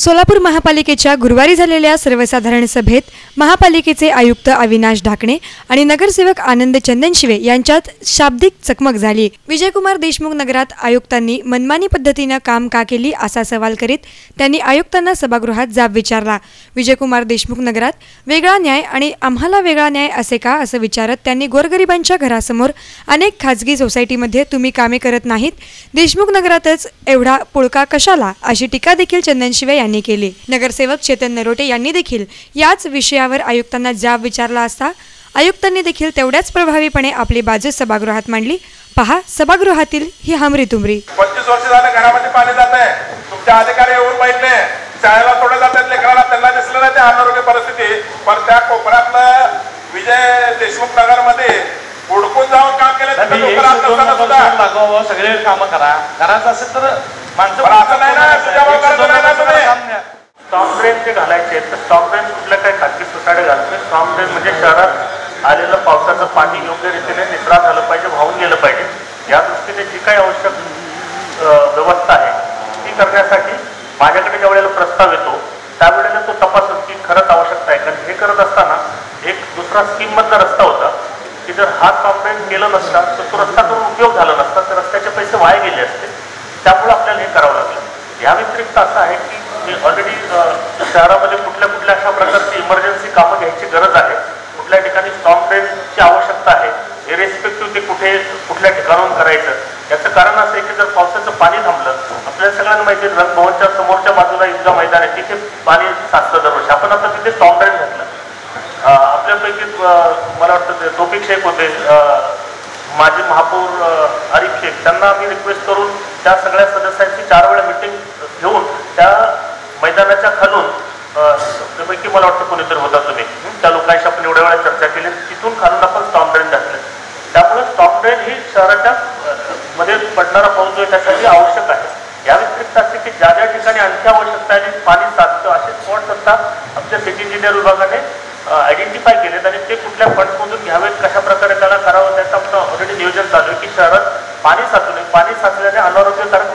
सोलापूर महापालिकेच्या गुरुवारी झालेल्या सर्वसाधारण सभेत महापालिकेचे आयुक्त अविनाश ढाकणे आणि नगरसेवक आनंद चंदनशिवे यांच्यात शाब्दिक चकमक झाली. विजयकुमार देशमुख नगरात आयुक्तांनी मनमानी पद्धतीनं काम का केली असा सवाल करीत त्यांनी आयुक्तांना सभागृहात जाब विचारला. विजयकुमार देशमुख नगरात वेगळा न्याय आणि आम्हाला वेगळा न्याय असे का असं विचारत त्यांनी गोरगरिबांच्या घरासमोर अनेक खाजगी सोसायटीमध्ये तुम्ही कामे करत नाहीत. देशमुख नगरातच एवढा पुळका कशाला अशी टीका देखील चंदनशिवे यांनी केली. नगरसेवक चेतन नरोटे यांनी देखील याच विषयावर आयुक्तांना जाब विचारला असता आयुक्तांनी देखील तेवढ्याच प्रभावीपणे आपली बाजू सभागृहात मांडली. पहा सभागृहातील ही हमरी तुमरी. पंचवीस वर्ष झालं घरामध्ये पाणी जात आहे. तुमच्या अधिकारी येऊन माहितले शाळेला सोडले जातात लेकराला त्यांना दिसलं नाही ते अनारोग्य परिस्थिती. पण त्या कोपऱ्यातलं विजय देशमुख नगरमध्ये हुडकून जाऊन काम केलं सगळे कामं करा. करायचं असेल तर माणसं पण असं नाही ना, तुझ्यामुळे स्टॉक ड्रेन जे घालायचे आहेत, तर स्टॉक ड्रेन कुठल्या काही खाजगी सोसायटी घालते स्टॉक ड्रेन म्हणजे शहरात आलेलं पावसाचं पाणी योग्य रीतीने निचरा झालं पाहिजे वाहून गेलं पाहिजे. या दृष्टीने जी काही आवश्यक व्यवस्था आहे ती करण्यासाठी माझ्याकडे ज्या वेळेला प्रस्ताव येतो त्यावेळेला तो तपासून की खरंच आवश्यकता आहे. कारण हे करत असताना एक दुसरा स्कीममधला रस्ता होता की जर हा कॉम्प्लेंट केलं नसता तर तो रस्ता करून उपयोग झाला नसता तर रस्त्याचे पैसे वाया गेले असते. त्यामुळे आपल्याला हे करावं लागलं. या व्यतिरिक्त असं आहे की मी ऑलरेडी शहरामध्ये कुठल्या कुठल्या अशा प्रकारची इमर्जन्सी कामं घ्यायची गरज आहे? कुठल्या ठिकाणी स्ट्रॉंग ड्रेनची आवश्यकता आहे? इरेस्पेक्टिव्ह ते कुठे कुठल्या ठिकाणाहून करायचं? याचं कारण असं आहे की जर पावसाचं पाणी थांबलं आपल्या सगळ्यांना माहिती आहे रंगभवनच्या समोरच्या बाजूला इतका मैदान आहे तिथे पाणी साचतं दरवर्षी आपण आता तिथे स्ट्रॉंग ड्रेन घातलं. आपल्यापैकी मला वाटतं टोपिक शेख होते माजी महापौर अं, शेख त्यांना आम्ही रिक्वेस्ट करून त्या सगळ्या सदस्यांची चार वेळा मिटिंग मला वाटतं होता तुम्ही त्या लोकांशी आपण एवढ्या वेळा चर्चा केली तिथून खालून आपण स्टॉप ड्रेन घातले त्यामुळे स्टॉप ड्रेन ही शहराच्या मध्ये पडणारा पाऊस जो आहे त्यासाठी आवश्यक आहे. या व्यतिरिक्त असे की ज्या ज्या ठिकाणी आणखी आवश्यकता आहे आणि पाणी साचतं असे स्पॉट्स आता आमच्या सिटी इंजिनियर विभागाने आयडेंटिफाय केलेत आणि ते कुठल्या फंडमधून घ्यावेत कशा प्रकारे त्याला करावं त्याचं आपलं ऑलरेडी नियोजन चालू आहे की शहरात पाणी साचू नये. पाणी साचल्याने अनारोग्यकारक